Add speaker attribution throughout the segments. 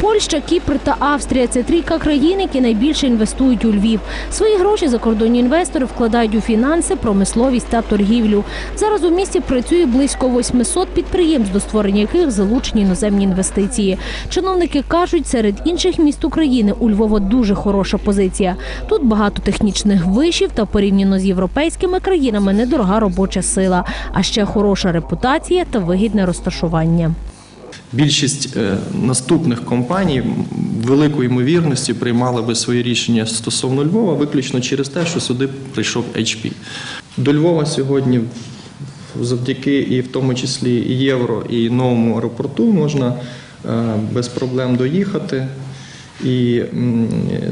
Speaker 1: Польща, Кіпр та Австрія це трійка країн, які найбільше інвестують у Львів. Свої гроші закордонні інвестори вкладають у фінанси, промисловість та торгівлю. Зараз у місті працює близько 800 підприємств, до створення яких залучені іноземні інвестиції. Чиновники кажуть, серед інших міст України у Львова дуже хороша позиція. Тут багато технічних вишів та порівняно з європейськими країнами недорога робоча сила, а ще хороша репутація та вигідне розташування.
Speaker 2: Більшість е, наступних компаній м, великою ймовірністю приймали би свої рішення стосовно Львова виключно через те, що сюди прийшов HP. До Львова сьогодні, завдяки і в тому числі і євро, і новому аеропорту можна е, без проблем доїхати. І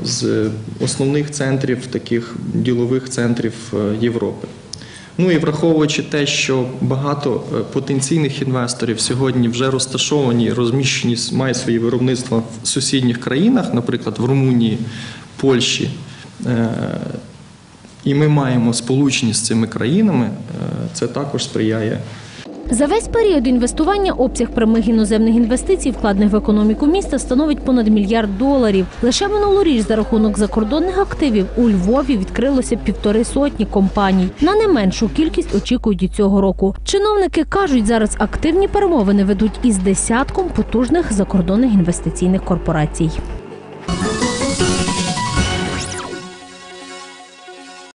Speaker 2: з основних центрів, таких ділових центрів е, Європи. Ну і враховуючи те, що багато е, потенційних інвесторів сьогодні вже розташовані, розміщені, мають свої виробництва в сусідніх країнах, наприклад, в Румунії, Польщі, е, і ми маємо сполучені з цими країнами, е, це також сприяє
Speaker 1: За весь період інвестування обсяг прямих іноземних інвестицій, вкладених в економіку міста, становить понад мільярд доларів. Лише минулоріч за рахунок закордонних активів у Львові відкрилося півтори сотні компаній. На не меншу кількість очікують і цього року. Чиновники кажуть, зараз активні перемовини ведуть із десятком потужних закордонних інвестиційних корпорацій.